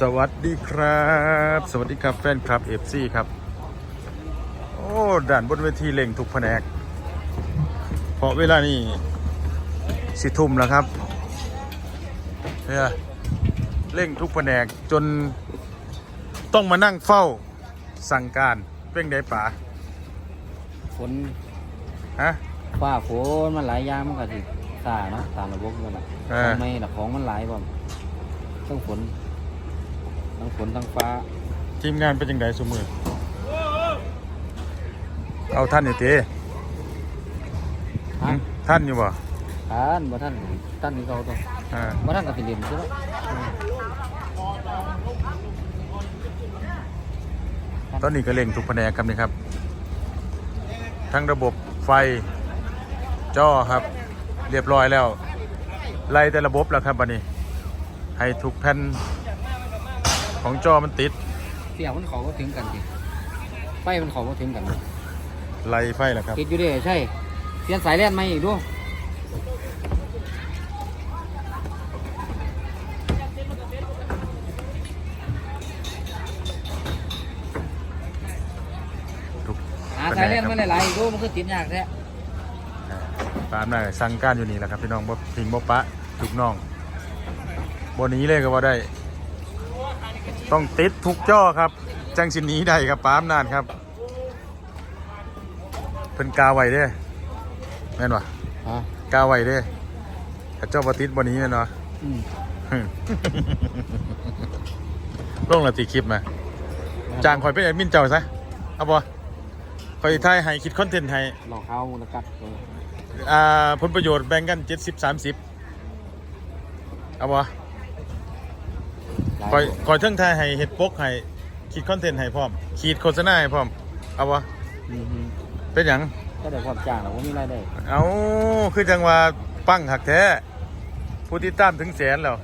สวัสดีครับ สวัสดีครับแฟนคลับเอฟซีครับ โอ้ด่านบนเวทีเล่งทุกแผนก เพราะเวลานี้สิทุ่มแล้วครับเนี่ยเร่งทุกแผนกจนต้องมานั่งเฝ้าสั่งการเร่งได้ป่าฝนฮะฟ้าฝนมันหลายอย่างมันก็สิซาเนาะตามระบบมันน่ะเออ ทำไมล่ะของมันหลายบ่ทั้งฝน ทั้งฝนทั้งฟ้า ทีมงานเป็นยังไงสมือเอาท่านอยู่ตีฮะท่านอยู่บ่ท่านบ่ท่านท่านนี่เขาตัวอ่าบ่ท่านก็สิเรียนใช่ไหมตอนนี้ก็เร่งทุกแผนกครับนี่ครับ ทั้งระบบไฟจอครับ เรียบร้อยแล้วไล่แต่ระบบแล้วครับบันนี้ ให้ทุกแผ่น ของจอมันติดเสียงมันเขาก็ถึงกันสิไฟมันเขาก็ถึงกันไล่ไฟแล้วครับติดอยู่เด้ใช่เปลี่ยนสายแล่นใหม่อีกดูทุกหาสายแล่นมาหลายๆอีกดูมันคือติดยากแท้ตามนั้นสั่งการอยู่นี่แหละครับพี่น้องบ่พิงบ่ปะทุกน้องบนนี้เลยก็ว่าได้ ต้องติดทุกจอครับ จังสิหนี้ได้ครับปามนานครับเพิ่นกาไว้เด้แม่นวะฮะกาไว้เด้ถ้าเจ้าบ่ติดบนนี้แม่นวะอืมลงละตีคลิปมาจ้างคอยเป็นแอดมินเจ้าซะเอาบ่คอยถ่ายให้คิดคอนเทนต์ให้หลอกเขามูลกัดตัวอ่าผลประโยชน์แบ่งกัน70 30เอาบ่หลาย คอยคอยเทิงถ่ายให้เฮ็ดปกให้คิดคอนเทนต์ให้พร้อมขีดโฆษณาให้พร้อมเอาบ่อืมเป็นหยังๆก็ได้ความจ้างแล้วว่ามีรายได้เอาคือจังว่าปั้งหักแท้ผู้ติดตามถึงแสนแล้ว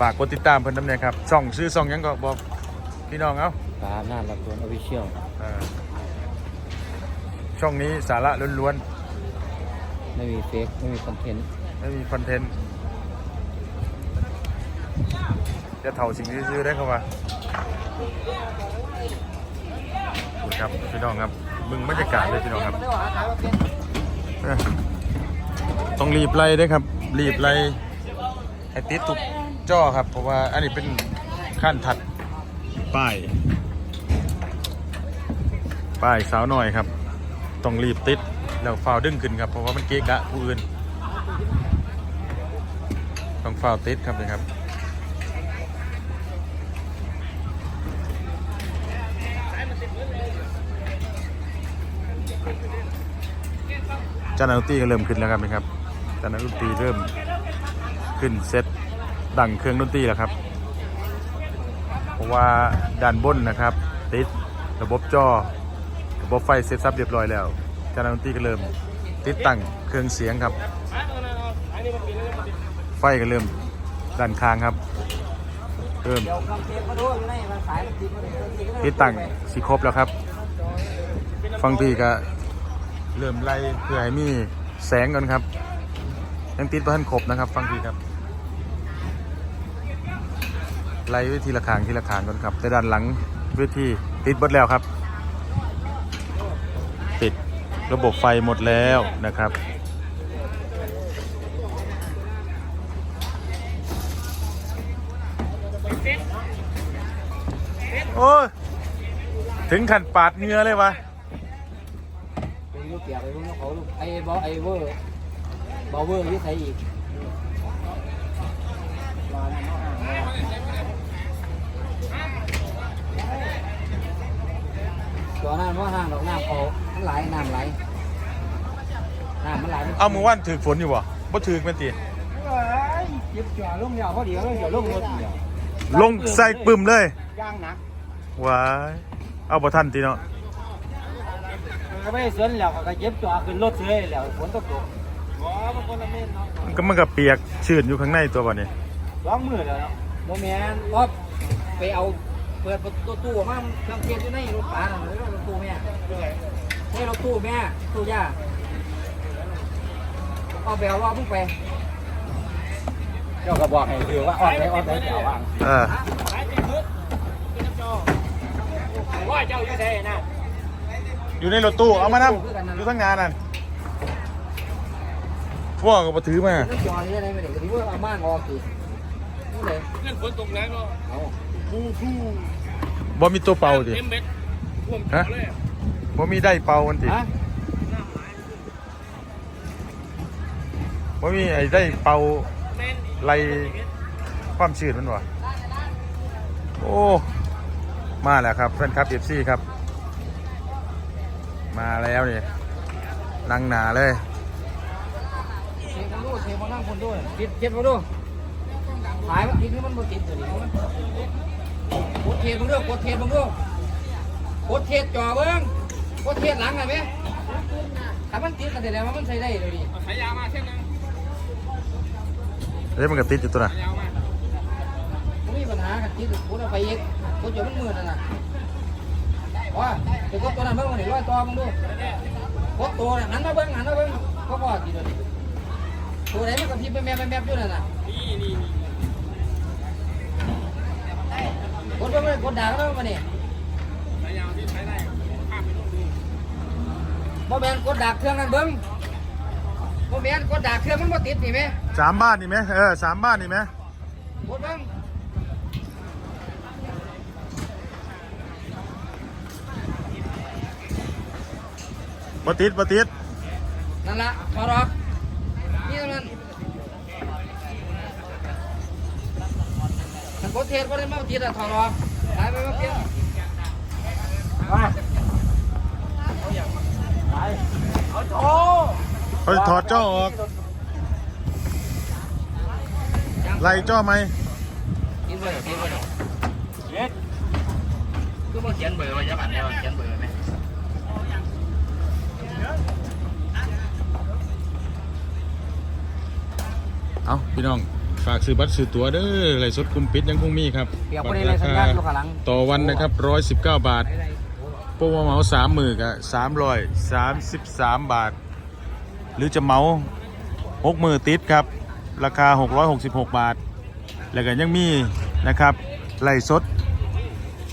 ฝากกดติดตามเพิ่นนำเนี่ยครับช่องชื่อช่องหยังก็บอกพี่น้องเอาตามหน้าหลักตัวออฟฟิเชียลเออช่องนี้สาระล้วนไม่มีเฟกไม่มีคอนเทนต์ๆ ไม่มีคอนเทนต์ จะเท่าสิ่งที่ซื้อได้เข้ามาขอบคุณครับพี่น้องครับมึงบรรยากาศเลยพี่น้องครับ ต้องรีบไล่ด้วยครับ รีบไล่ให้ติดทุกจอครับ เพราะว่าอันนี้เป็นขั้นถัดป้าย ป้ายสาวหน่อยครับ ต้องรีบติดแล้วฟาวดึงขึ้นครับ เพราะว่ามันเกะกะผู้อื่น ฟาวติดครับเลยครับจานดนตรีก็เริ่มขึ้นแล้วครับนะครับจานดนตรีเริ่มขึ้นเซตดังเครื่องดนตรีแล้วครับ เพราะว่าด้านบนนะครับ ติดระบบจอระบบไฟเซตซับเรียบร้อยแล้วจานดนตรีก็เริ่มติดตั้งเครื่องเสียงครับ ไฟก็เริ่มด้านข้างครับ เริ่มติดตั้งสีครบแล้วครับ ฟังพี่ก็เริ่มไล่เพื่อให้มีแสงก่อนครับ ยังติดบ่ทันครบนะครับ ฟังพี่ครับ ไล่ไว้ทีละขางทีละขางก่อนครับ แต่ด้านหลังเวทีติดหมดแล้วครับ ติดระบบไฟหมดแล้วนะครับ โอ้ยถึงขันปาดเหงือเลยวะไปลูกเปียกไปลูกเขาลูกไอ้บอไอ้เวอร์บอเวอร์ยี่ใส่อีกตัวนั้นว่าห้างดอกน้ำเขามันไหลน้ำไหลน้ำมันไหลเอามือว่านถือฝนอยู่บ่บ่ถือเป็นตียิบจ่อลงเดียวเขาเดียวเดียวลงรถเดียวลงใส่ปึ่มเลยย่างหนัก ว้ายเอาบ่ทันตีเนาะก็ไม่สวนแล้วก็เย็บจ่อขึ้นรถเลยแล้วฝนตกตกว้ามันคนละเม็ดเนาะมันก็มันก็เปียกชื้นอยู่ข้างในตัวบ่นี่ร้องมือแล้วเนาะโมแมนก็ไปเอาเปิดประตูตู้ออกมาเครื่องเทศอยู่ในรถป๋าน่ะรถตู้แม่นี่รถตู้แม่ตู้ย่าเอาไปเอาว่าพุ่งไปจ้าก็บอกให้คือว่าออดไหนออดไหนจะเอาวางเออ ว่าเจ้าอยู่ไหนนะอยู่ในรถตู้ เอามานํอยู่ทั้งงานนั่นพวกก็มาถือมานั่นจอนี่อะไรไม่ได้ก็ที่ว่าเอาม่านออกสินี่เลยเงินฝนตกแรงเนาะเอาฟูฟูบ่มีตัวเป่าดิเต็มเม็ดท่วมฮะเขาเลยบ่มีได้เป่ามันดิฮะบ่มีไอ้ได้เป่าแม่นไล่ความชื้นมันวะโอ้ มาแล้วครับเพื่อนครับเอฟซีครับ มาแล้วนี่นั่งหนาเลยเทกันดูเทมานั่งคนด้วยติดเจ็บมาดูหายมันติดนี่มันบ่ติดตัวนี้มันกดเทมึงดูกดเทมึงดูกดเทจ่อเบิ้งกดเทหลังไงไหมถ้ามันติดกันแต่แล้วมันใช้ได้เลยดิเอาสายยาวมาเส้นหนึงเฮ้ยมันก็ติดอยู่ตัวน่ะสายยาวมาไม่มีปัญหากันติดกดเอาไปอี กกดจนมันมืดนั่นะว่าไปกดตัวนั้นเบิ้งมันเห็นว่าตัวมึงดูกดตัวน่ะหันมาเบิ้งหันมาเบิ้งก็พอติดเลยตัวไหนมันก็พิมพ์ไปแมบไปแมบอยู่นั่นน่ะนี่นี่นี่กดไปเลยกดด่าก็ได้มาเนี่ยสายาวที่ใช้ได้ข้ามไปนู่นนี่บ่แมนกดดักเครื่องนั่นเบิ้งบ่แมนกดดักเครื่องมันบ่ติดนี่ไหมสามบ้านนี่ไหมเออสามบ้านนี่ไหมกดเบิ้ง บ่ติดบ่ติดนั่นละถอดออกนี่เท่านั้นถ้ากดเทสบ่ได้มาติดอะถอดออกหายไปมาเปลี่ยนไปไปเอาโถเขาถอดจ้อออกไล่จ้อไหมกินเบอร์กินเบอร์เย็ดคือมาเขียนเบอร์ไว้จะบัตรแล้วเขียนเบอร์ เอาพี่น้องฝากซื้อบัตรซื้อตั๋วเด้อไล่สดคุมปิดยังคงมีครับเปียกบ่ได้เลยสัญญาณอยู่ข้างหลังต่อวันนะครับ119บาทโปรโมเหมาสามหมื่นกับสามร้อยสามสิบสามบาท หรือจะเหมาหกมือติดครับ ราคา666บาท แล้วก็ยังมีนะครับไล่สด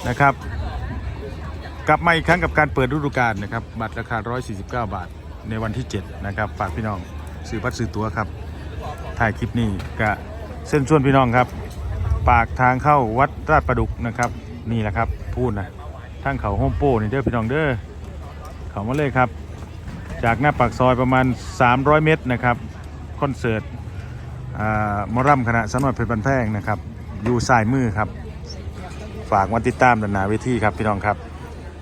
นะครับกลับมาอีกครั้งกับการเปิดฤดูกาลนะครับบัตรราคา 149 บาท ในวันที่ 7 นะครับ ฝากพี่น้องซื้อบัตรซื้อตั๋วครับ ถ่ายคลิปนี้ก็เส้นชวนพี่น้องครับ ปากทางเข้าวัดราชประดุกนะครับ นี่แหละครับ พูดนะทางเขาโฮมโปนี่เด้อพี่น้องเด้อเขามาเลยครับ จากหน้าปากซอยประมาณ 300 เมตรนะครับคอนเสิร์ตมอรัมคณะสนวดเพชรบันแพงนะครับ อยู่สายมือครับ ฝากมาติดตามดนหนาเวทีครับพี่น้องครับ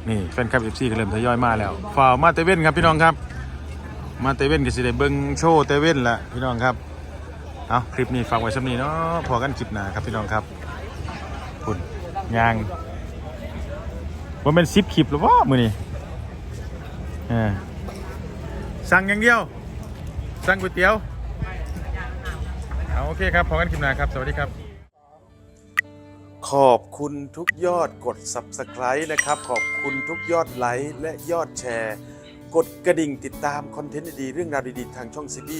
นี่แฟนคลับเอฟซีก็เริ่มทยอยมาแล้วฝ่าวมาเตเว่นครับพี่น้องครับ มาเตเว่นก็สิได้เบิ้งโชว์เตเว่นละพี่น้องครับ เอาคลิปนี้ฝากไว้สำนีเนาะพอกันคลิปหน้าครับพี่น้องครับคุณยางว่าเป็นซิปคลิปหรือว่ามือนี่สั่งอย่างเดียว สั่งก๋วยเตี๋ยวเอาโอเคครับพอกันคลิปหน้าครับ สวัสดีครับ ขอบคุณทุกยอดกด Subscribe นะครับ ขอบคุณทุกยอดไลค์และยอดแชร์ กดกระดิ่งติดตามคอนเทนต์ดีๆเรื่องราวดีๆ ทางช่องซีบี